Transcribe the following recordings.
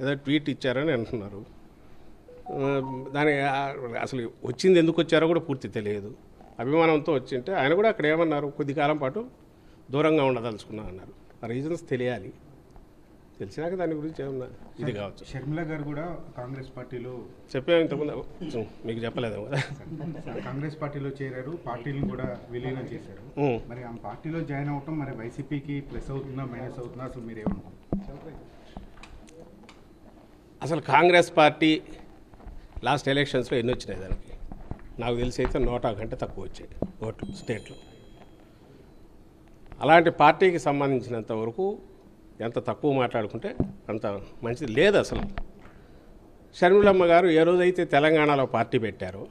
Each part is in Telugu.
ఏదో ట్వీట్ ఇచ్చారని అంటున్నారు. దాని అసలు వచ్చింది ఎందుకు వచ్చారో కూడా పూర్తి తెలియదు. అభిమానంతో వచ్చింటే ఆయన కూడా అక్కడ ఏమన్నారు? కొద్ది కాలం పాటు దూరంగా ఉండదలుచుకున్నా అన్నారు. ఆ రీజన్స్ తెలియాలి. తెలిసినాక దాని గురించి ఏమన్నా ఇది కావచ్చు. షర్మిల గారు కూడా కాంగ్రెస్ పార్టీలో చెప్పాము ఇంతకుముందు. మీకు చెప్పలేదేమో కదా. కాంగ్రెస్ పార్టీలో చేరారు పార్టీని కూడా విలీనం చేశారు. మరి ఆ పార్టీలో జాయిన్ అవటం మరి వైసీపీకి ప్లస్ అవుతుందా మైనస్ అవుతుందా? అసలు మీరు ఏమనుకుంటున్నారు? అసలు కాంగ్రెస్ పార్టీ లాస్ట్ ఎలక్షన్స్లో ఎన్ని వచ్చినాయి దానికి? నాకు తెలిసి అయితే నూట కంటే తక్కువ వచ్చాయి ఓట్లు స్టేట్లో. అలాంటి పార్టీకి సంబంధించినంత వరకు ఎంత తక్కువ మాట్లాడుకుంటే అంత మంచిది లేదు అసలు. షర్మిలమ్మ గారు ఏ రోజైతే తెలంగాణలో పార్టీ పెట్టారో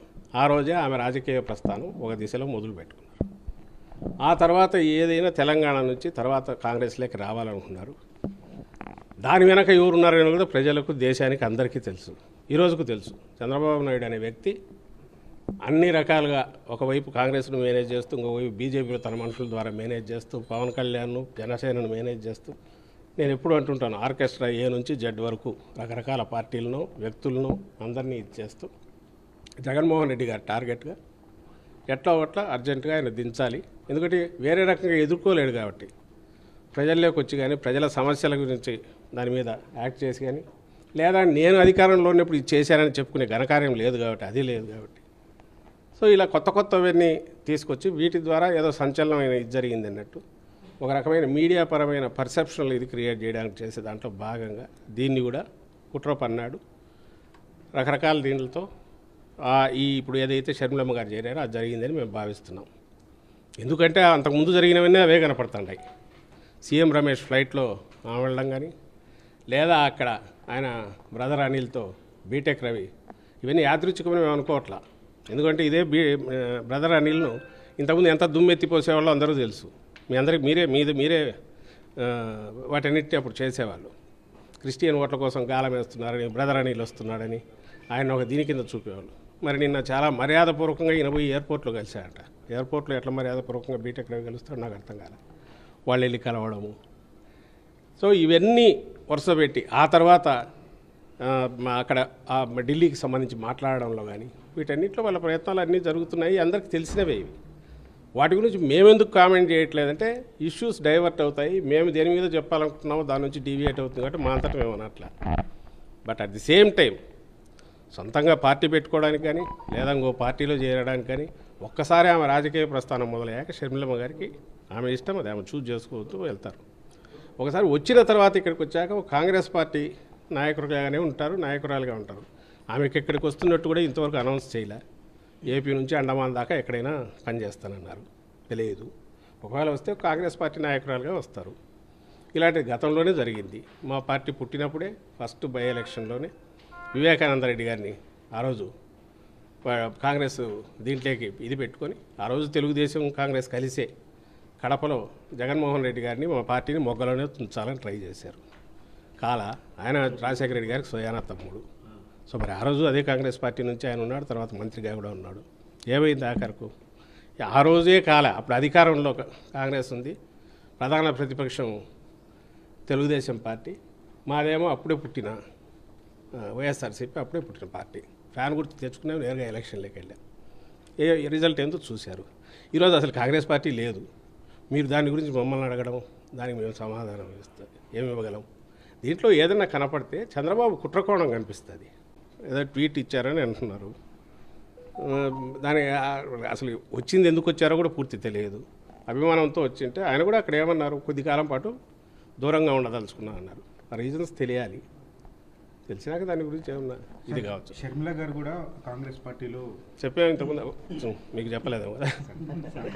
ఆ రోజే ఆమె రాజకీయ ప్రస్థానం ఒక దిశలో మొదలు పెట్టుకున్నారు ఆ తర్వాత ఏదైనా తెలంగాణ నుంచి తర్వాత కాంగ్రెస్లోకి రావాలనుకున్నారు. దాని వెనక ఎవరున్నారని కూడా ప్రజలకు దేశానికి అందరికీ తెలుసు. ఈరోజుకు తెలుసు. చంద్రబాబు నాయుడు అనే వ్యక్తి అన్ని రకాలుగా ఒకవైపు కాంగ్రెస్ను మేనేజ్ చేస్తూ ఇంకోవైపు బీజేపీలో తన మనుషుల ద్వారా మేనేజ్ చేస్తూ పవన్ కళ్యాణ్ను జనసేనను మేనేజ్ చేస్తూ నేను ఎప్పుడు అంటుంటాను ఆర్కెస్ట్రా ఏ నుంచి జడ్ వరకు రకరకాల పార్టీలను వ్యక్తులను అందరినీ ఇది చేస్తూ జగన్మోహన్ రెడ్డి గారు టార్గెట్గా ఎట్లా ఒట్లా అర్జెంటుగా ఆయన దించాలి. ఎందుకంటే వేరే రకంగా ఎదుర్కోలేడు కాబట్టి. ప్రజల్లోకి వచ్చి కానీ ప్రజల సమస్యల గురించి దాని మీద యాక్ట్ చేసి కానీ లేదా నేను అధికారంలో ఉన్నప్పుడు ఇది చేశానని చెప్పుకునే ఘనకార్యం లేదు కాబట్టి అది లేదు కాబట్టి. సో ఇలా కొత్త కొత్తవన్నీ తీసుకొచ్చి వీటి ద్వారా ఏదో సంచలనమైన ఇది జరిగింది అన్నట్టు ఒక రకమైన మీడియా పరమైన పర్సెప్షన్లు ఇది క్రియేట్ చేయడానికి చేసే దాంట్లో భాగంగా దీన్ని కూడా కుట్ర పన్నాడు రకరకాల దీంట్లతో ఈ ఇప్పుడు ఏదైతే షర్మిలమ్మ గారు చేరారో అది జరిగిందని మేము భావిస్తున్నాం. ఎందుకంటే అంతకుముందు జరిగినవన్నీ అవే కనపడుతున్నాయి. సీఎం రమేష్ ఫ్లైట్లో ఆమె వెళ్ళడం కానీ లేదా అక్కడ ఆయన బ్రదర్ అనిల్తో బీటెక్ రవి ఇవన్నీ యాదృచ్ఛికమని మేము అనుకోవట్లా. ఎందుకంటే ఇదే బీ బ్రదర్ అనిల్ను ఇంతకుముందు ఎంత దుమ్మెత్తిపోసేవాళ్ళో అందరూ తెలుసు. మీ అందరికి మీరే మీది మీరే ఆ, వాటన్నిటి అప్పుడు చేసేవాళ్ళు. క్రిస్టియన్ ఓట్ల కోసం గాలం వేస్తున్నారని బ్రదర్ అనిల్ వస్తున్నాడని ఆయన ఒక దీని కింద చూపేవాళ్ళు. మరి నిన్న చాలా మర్యాదపూర్వకంగా ఈయన పోయి ఎయిర్పోర్ట్లో కలిశాడట. ఎయిర్పోర్ట్లో ఎట్లా మర్యాదపూర్వకంగా బీటెక్ రవి కలుస్తాడు నాకు అర్థం కాలేదు వాళ్ళు వెళ్ళి కలవడము. సో ఇవన్నీ వరుస పెట్టి ఆ తర్వాత అక్కడ ఢిల్లీకి సంబంధించి మాట్లాడడంలో కానీ వీటన్నిటిలో వాళ్ళ ప్రయత్నాలు అన్నీ జరుగుతున్నాయి అందరికీ తెలిసినవే ఇవి. వాటి గురించి మేమెందుకు కామెంట్ చేయట్లేదంటే ఇష్యూస్ డైవర్ట్ అవుతాయి మేము దేని మీద చెప్పాలనుకుంటున్నామో దాని నుంచి డీవియేట్ అవుతుంది కాబట్టి మా అంతటా మేము అనట్లా. But at the same time సొంతంగా పార్టీ పెట్టుకోవడానికి కానీ లేదా ఇంకో పార్టీలో చేరడానికి కానీ ఒక్కసారి ఆమె రాజకీయ ప్రస్థానం మొదలయ్యాక షర్మిలమ్మ గారికి ఆమె ఇష్టం అది ఆమె చూజ్ చేసుకోవద్దు వెళ్తారు. ఒకసారి వచ్చిన తర్వాత ఇక్కడికి వచ్చాక ఒక కాంగ్రెస్ పార్టీ నాయకులుగానే ఉంటారు నాయకురాలుగా ఉంటారు. ఆమెకి ఇక్కడికి వస్తున్నట్టు కూడా ఇంతవరకు అనౌన్స్ చేయలే. ఏపీ నుంచి అండమాన్ దాకా ఎక్కడైనా పనిచేస్తానన్నారు. తెలియదు. ఒకవేళ వస్తే కాంగ్రెస్ పార్టీ నాయకురాలుగా వస్తారు. ఇలాంటి గతంలోనే జరిగింది. మా పార్టీ పుట్టినప్పుడే ఫస్ట్ బై ఎలక్షన్లోనే వివేకానంద రెడ్డి గారిని ఆ రోజు కాంగ్రెస్ దీంట్లోకి ఇది పెట్టుకొని ఆ రోజు తెలుగుదేశం కాంగ్రెస్ కలిసే కడపలో జగన్మోహన్ రెడ్డి గారిని మా పార్టీని మొగ్గలోనే ఉంచాలని ట్రై చేశారు. కాల ఆయన రాజశేఖర రెడ్డి గారికి సోయానా తమ్ముడు. సో మరి ఆ రోజు అదే కాంగ్రెస్ పార్టీ నుంచి ఆయన ఉన్నాడు తర్వాత మంత్రిగా కూడా ఉన్నాడు. ఏమైంది ఆఖరకు? ఆ రోజే కాల అప్పుడు అధికారంలో కాంగ్రెస్ ఉంది ప్రధాన ప్రతిపక్షం తెలుగుదేశం పార్టీ మాదేమో అప్పుడే పుట్టిన వైఎస్ఆర్సీపీ అప్పుడే పుట్టిన పార్టీ. ఫ్యాన్ గుర్తు తెచ్చుకున్నాం నేరుగా ఎలక్షన్లోకి వెళ్ళాం. ఏ రిజల్ట్ ఏందో చూశారు. ఈరోజు అసలు కాంగ్రెస్ పార్టీ లేదు. మీరు దాని గురించి మమ్మల్ని అడగడం దానికి మేము సమాధానం ఇస్తాం ఏమి ఇవ్వగలం? దీంట్లో ఏదైనా కనపడితే చంద్రబాబు కుట్రకోణం కనిపిస్తుంది. ఏదో ట్వీట్ ఇచ్చారని అంటున్నారు. దాని అసలు వచ్చింది ఎందుకు వచ్చారో కూడా పూర్తి తెలియదు. అభిమానంతో వచ్చింటే ఆయన కూడా అక్కడ ఏమన్నారు? కొద్ది కాలం పాటు దూరంగా ఉండదలుచుకున్నా అన్నారు. ఆ రీజన్స్ తెలియాలి. తెలిసినాక దాని గురించి ఏమన్నా? ఇది కావచ్చు. షర్మిల గారు కూడా కాంగ్రెస్ పార్టీలో చెప్పాము ఇంతకుముందు. మీకు చెప్పలేదేమో కదా.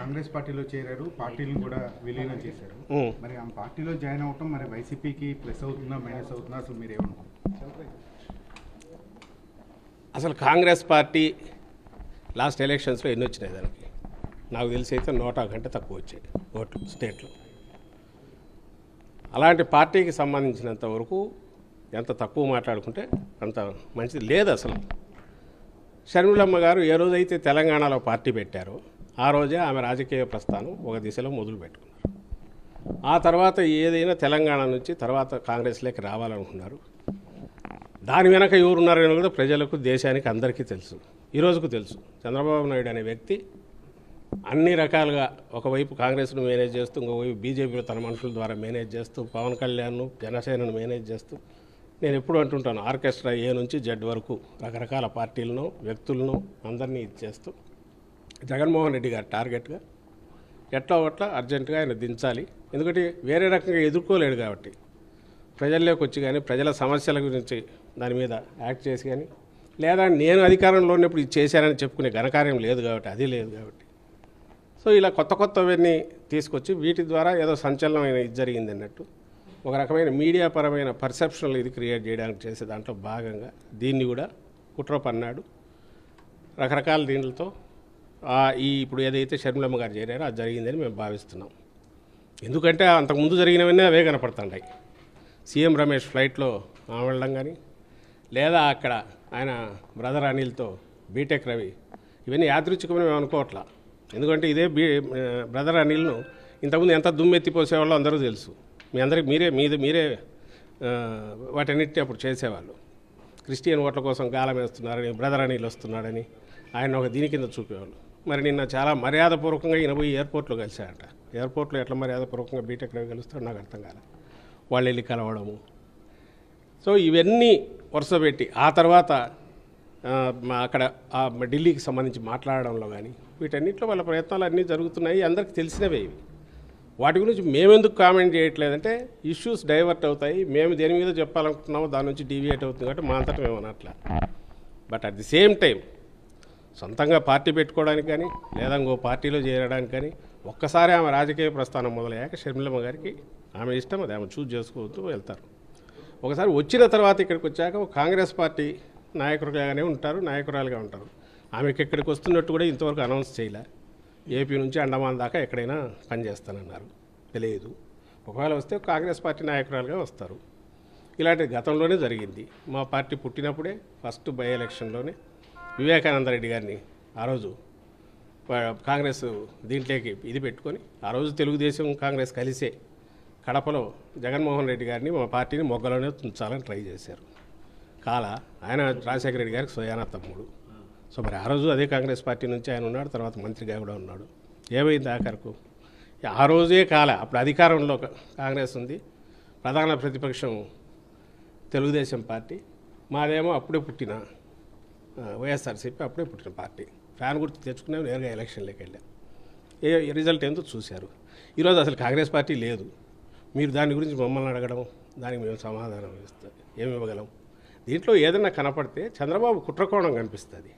కాంగ్రెస్ పార్టీలో చేరారు పార్టీని కూడా విలీనం చేశారు. మరి ఆ పార్టీలో జాయిన్ అవటం మరి వైసీపీకి ప్లస్ అవుతుందా మైనస్ అవుతుందా అసలు మీరు ఏమనుకుంటున్నారు? అసలు కాంగ్రెస్ పార్టీ లాస్ట్ ఎలక్షన్స్లో ఎన్ని వచ్చినాయి దానికి? నాకు తెలిసి అయితే నూట కంటే తక్కువ వచ్చాయి ఓట్లు స్టేట్లో. అలాంటి పార్టీకి సంబంధించినంత వరకు ఎంత తక్కువ మాట్లాడుకుంటే అంత మంచిది. లేదు అసలు. షర్మిలమ్మ గారు ఏ రోజైతే తెలంగాణలో పార్టీ పెట్టారో ఆ రోజే ఆమె రాజకీయ ప్రస్థానం ఒక దిశలో మొదలు పెట్టుకున్నారు ఆ తర్వాత ఏదైనా తెలంగాణ నుంచి తర్వాత కాంగ్రెస్లోకి రావాలనుకున్నారు. దాని వెనక ఎవరున్నారని కూడా ప్రజలకు దేశానికి అందరికీ తెలుసు. ఈరోజుకు తెలుసు. చంద్రబాబు నాయుడు అనే వ్యక్తి అన్ని రకాలుగా ఒకవైపు కాంగ్రెస్ను మేనేజ్ చేస్తూ ఇంకోవైపు బీజేపీలో తన మనుషుల ద్వారా మేనేజ్ చేస్తూ పవన్ కళ్యాణ్ను జనసేనను మేనేజ్ చేస్తూ నేను ఎప్పుడు అంటుంటాను ఆర్కెస్ట్రా ఏ నుంచి జెడ్ వరకు రకరకాల పార్టీలను వ్యక్తులను అందరినీ ఇది చేస్తూ జగన్మోహన్ రెడ్డి గారు టార్గెట్గా ఎట్లా ఒట్లా అర్జెంటుగా ఆయన దించాలి. ఎందుకంటే వేరే రకంగా ఎదుర్కోలేడు కాబట్టి. ప్రజల్లోకి వచ్చి కానీ ప్రజల సమస్యల గురించి దాని మీద యాక్ట్ చేసి కానీ లేదా నేను అధికారంలో ఉన్నప్పుడు ఇది చేశానని చెప్పుకునే ఘనకార్యం లేదు కాబట్టి అది లేదు కాబట్టి. సో ఇలా కొత్త కొత్తవన్నీ తీసుకొచ్చి వీటి ద్వారా ఏదో సంచలనమైన ఇది జరిగింది అన్నట్టు ఒక రకమైన మీడియా పరమైన పర్సెప్షన్లు ఇది క్రియేట్ చేయడానికి చేసే దాంట్లో భాగంగా దీన్ని కూడా కుట్ర పన్నాడు రకరకాల దీంట్లతో ఈ ఇప్పుడు ఏదైతే షర్మిలమ్మ గారు చేరారో అది జరిగిందని మేము భావిస్తున్నాం. ఎందుకంటే అంతకుముందు జరిగినవన్నీ అవే కనపడుతున్నాయి సీఎం రమేష్ ఫ్లైట్లో ఆమె వెళ్ళడం కానీ లేదా అక్కడ ఆయన బ్రదర్ అనిల్తో బీటెక్ రవి ఇవన్నీ యాదృచ్ఛికమని మేము అనుకోవట్లా. ఎందుకంటే ఇదే బీ బ్రదర్ అనిల్ను ఇంతకుముందు ఎంత దుమ్మెత్తిపోసేవాళ్ళో అందరూ తెలుసు. మీ అందరికి మీరే మీది మీరే ఆ, వాటన్నిటి అప్పుడు చేసేవాళ్ళు. క్రిస్టియన్ ఓట్ల కోసం గాలం వేస్తున్నారని బ్రదర్ అనిల్ వస్తున్నాడని ఆయన ఒక దీని కింద చూపేవాళ్ళు. మరి నిన్న చాలా మర్యాదపూర్వకంగా ఈయన పోయి ఎయిర్పోర్ట్లో కలిశాడట. ఎయిర్పోర్ట్లో ఎట్లా మర్యాదపూర్వకంగా బీటెక్ కలుస్తాడు నాకు అర్థం కాలే. వాళ్ళు వెళ్ళి కలవడము. సో ఇవన్నీ వరుస పెట్టి ఆ తర్వాత మా అక్కడ ఢిల్లీకి సంబంధించి మాట్లాడడంలో కానీ వీటన్నిటిలో వాళ్ళ ప్రయత్నాలు అన్నీ జరుగుతున్నాయి. అందరికీ తెలిసినవే ఇవి. వాటి గురించి మేమెందుకు కామెంట్ చేయట్లేదంటే ఇష్యూస్ డైవర్ట్ అవుతాయి. మేము దేని మీద చెప్పాలనుకుంటున్నామో దాని నుంచి డీవియేట్ అవుతుంది కాబట్టి మా అంతటా మేము అనట్లా. But at the same time సొంతంగా పార్టీ పెట్టుకోవడానికి కానీ లేదా ఇంకో పార్టీలో చేరడానికి కానీ ఒక్కసారి ఆమె రాజకీయ ప్రస్థానం మొదలయ్యాక షర్మిలమ్మ గారికి ఆమె ఇష్టం అది ఆమె చూజ్ చేసుకోవద్దు వెళ్తారు. ఒకసారి వచ్చిన తర్వాత ఇక్కడికి వచ్చాక ఒక కాంగ్రెస్ పార్టీ నాయకులుగానే ఉంటారు నాయకురాలుగా ఉంటారు. ఆమెకి ఇక్కడికి వస్తున్నట్టు కూడా ఇంతవరకు అనౌన్స్ చేయలే. ఏపీ నుంచి అండమాన్ దాకా ఎక్కడైనా పనిచేస్తానన్నారు. తెలియదు ఒకవేళ వస్తే కాంగ్రెస్ పార్టీ నాయకురాలుగా వస్తారు. ఇలాంటి గతంలోనే జరిగింది. మా పార్టీ పుట్టినప్పుడే ఫస్ట్ బై ఎలక్షన్లోనే వివేకానంద రెడ్డి గారిని ఆ రోజు కాంగ్రెస్ దీంట్లోకి ఇది పెట్టుకొని ఆ రోజు తెలుగుదేశం కాంగ్రెస్ కలిసే కడపలో జగన్మోహన్ రెడ్డి గారిని మా పార్టీని మొగ్గలోనే ఉంచాలని ట్రై చేశారు. కాల ఆయన రాజశేఖర రెడ్డి గారికి సోయానా తమ్ముడు. సో మరి ఆ రోజు అదే కాంగ్రెస్ పార్టీ నుంచి ఆయన ఉన్నాడు తర్వాత మంత్రిగా కూడా ఉన్నాడు. ఏమైంది ఆఖరకు? ఆ రోజే కాల అప్పుడు అధికారంలో కాంగ్రెస్ ఉంది ప్రధాన ప్రతిపక్షం తెలుగుదేశం పార్టీ మాదేమో అప్పుడే పుట్టిన వైఎస్ఆర్సీపీ అప్పుడే పుట్టిన పార్టీ. ఫ్యాన్ గుర్తు తెచ్చుకునే నేరుగా ఎలక్షన్లోకి వెళ్ళాం. ఏ రిజల్ట్ ఏందో చూశారు. ఈరోజు అసలు కాంగ్రెస్ పార్టీ లేదు. మీరు దాని గురించి మమ్మల్ని అడగడం దానికి మేము సమాధానం ఇస్తాం ఏమి ఇవ్వగలం? దీంట్లో ఏదైనా కనపడితే చంద్రబాబు కుట్రకోణం కనిపిస్తుంది.